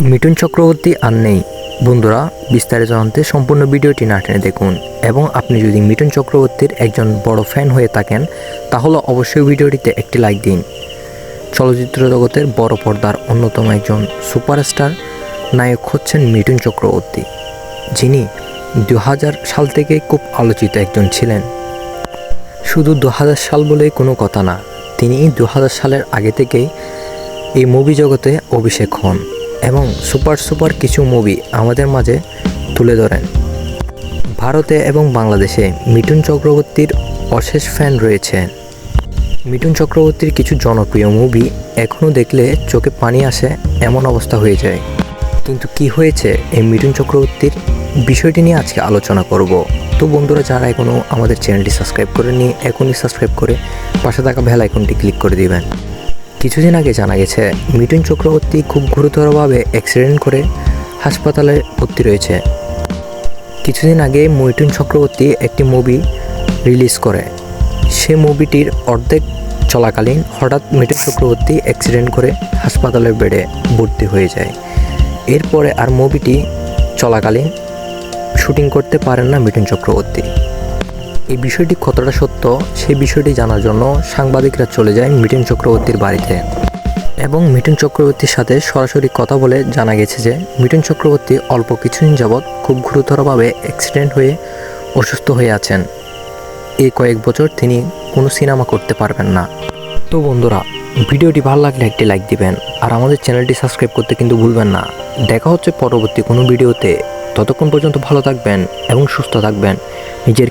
মিঠুন চক্রবর্তী আর নেই। বন্ধুরা, বিস্তারিত জানতে সম্পূর্ণ ভিডিওটি না টেনে দেখুন। এবং আপনি যদি মিঠুন চক্রবর্তীর একজন বড় ফ্যান হয়ে থাকেন, তাহলে অবশ্যই ভিডিওটিতে একটি লাইক দিন। চলচ্চিত্র জগতের বড় পর্দার অন্যতম একজন সুপারস্টার নায়ক হচ্ছেন মিঠুন চক্রবর্তী, যিনি দু হাজার সাল থেকে খুব আলোচিত একজন ছিলেন। শুধু দু হাজার সাল বলেই কোনো কথা না, তিনি দু হাজার সালের আগে থেকেই এই মুভি জগতে অভিষেক হন। এবং সুপার সুপার কিছু মুভি আমাদের মাঝে তুলে ধরেন। ভারতে এবং বাংলাদেশে মিঠুন চক্রবর্তীর অশেষ ফ্যান রয়েছে। মিঠুন চক্রবর্তীর কিছু জনপ্রিয় মুভি এখনও দেখলে চোখে পানি আসে, এমন অবস্থা হয়ে যায়। কিন্তু কি হয়েছে এই মিঠুন চক্রবর্তীর? বিষয়টি নিয়ে আজকে আলোচনা করব। তো বন্ধুরা, যারা এখনও আমাদের চ্যানেলটি সাবস্ক্রাইব করেনি এখনই সাবস্ক্রাইব করে পাশে থাকা বেল আইকনটি ক্লিক করে দিবেন। কিছুদিন আগে জানা গেছে মিঠুন চক্রবর্তী খুব গুরুতরভাবে অ্যাক্সিডেন্ট করে হাসপাতালে ভর্তি রয়েছে। কিছুদিন আগে মিঠুন চক্রবর্তী একটি মুভি রিলিজ করে। সে মুভিটির অর্ধেক চলাকালীন হঠাৎ মিঠুন চক্রবর্তী অ্যাক্সিডেন্ট করে হাসপাতালের বেডে ভর্তি হয়ে যায়। এরপরে আর মুভিটি চলাকালীন শুটিং করতে পারেন না মিঠুন চক্রবর্তী। এই বিষয়টি কতটা সত্য, সেই বিষয়টি জানার জন্য সাংবাদিকরা চলে যায় মিঠুন চক্রবর্তীর বাড়িতে। এবং মিঠুন চক্রবর্তীর সাথে সরাসরি কথা বলে জানা গেছে যে, মিঠুন চক্রবর্তী অল্প কিছুদিন যাবৎ খুব গুরুতরভাবে অ্যাক্সিডেন্ট হয়ে অসুস্থ হয়ে আছেন। এই কয়েক বছর তিনি কোনো সিনেমা করতে পারবেন না। তো বন্ধুরা, ভিডিওটি ভালো লাগলে একটি লাইক দিবেন, আর আমাদের চ্যানেলটি সাবস্ক্রাইব করতে কিন্তু ভুলবেন না। দেখা হচ্ছে পরবর্তী কোনো ভিডিওতে। ততক্ষণ পর্যন্ত ভালো থাকবেন এবং সুস্থ থাকবেন। নিজের